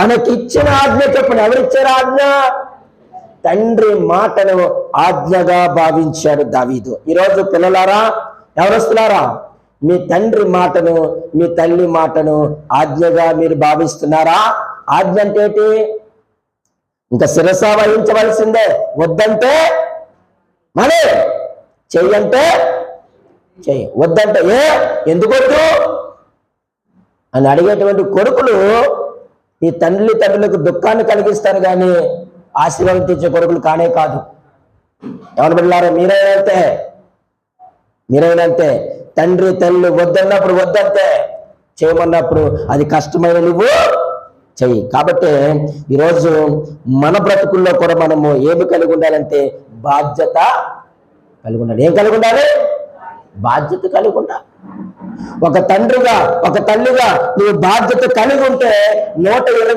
తనకిచ్చిన ఆజ్ఞ చెప్పండి ఎవరిచ్చారు ఆజ్ఞ? తండ్రి మాటను ఆజ్ఞగా భావించాడు దావీదు. ఈరోజు పిల్లలారా ఎవరొస్తున్నారా? మీ తండ్రి మాటను మీ తల్లి మాటను ఆజ్ఞగా మీరు భావిస్తున్నారా? ఆజ్ఞ అంటే ఏంటి? ఇంకా శిరస వహించవలసిందే. వద్దంటే మరే? చెయ్యంటే చెయ్యి. వద్దంటే ఏ? ఎందుకు వద్దు అని అడిగేటువంటి కొడుకులు ఈ తండ్రి తండ్రులకు దుఃఖాన్ని కలిగిస్తారు కానీ ఆశీర్వదించే కొడుకులు కానే కాదు. ఎవరు బిడ్డారా మీరైనంతే. తండ్రి తల్లి వద్దన్నప్పుడు వద్దంతే చేయమన్నప్పుడు అది కష్టమైన నువ్వు చెయ్యి. కాబట్టి ఈరోజు మన బ్రతుకుల్లో కూడా మనము ఏమి కలిగి ఉండాలంటే బాధ్యత కలిగి ఉండాలి. ఏం కలిగి ఉండాలి? బాధ్యత కలిగి ఉండాలి. ఒక తండ్రిగా ఒక తల్లిగా నువ్వు బాధ్యత కలిగి ఉంటే నూట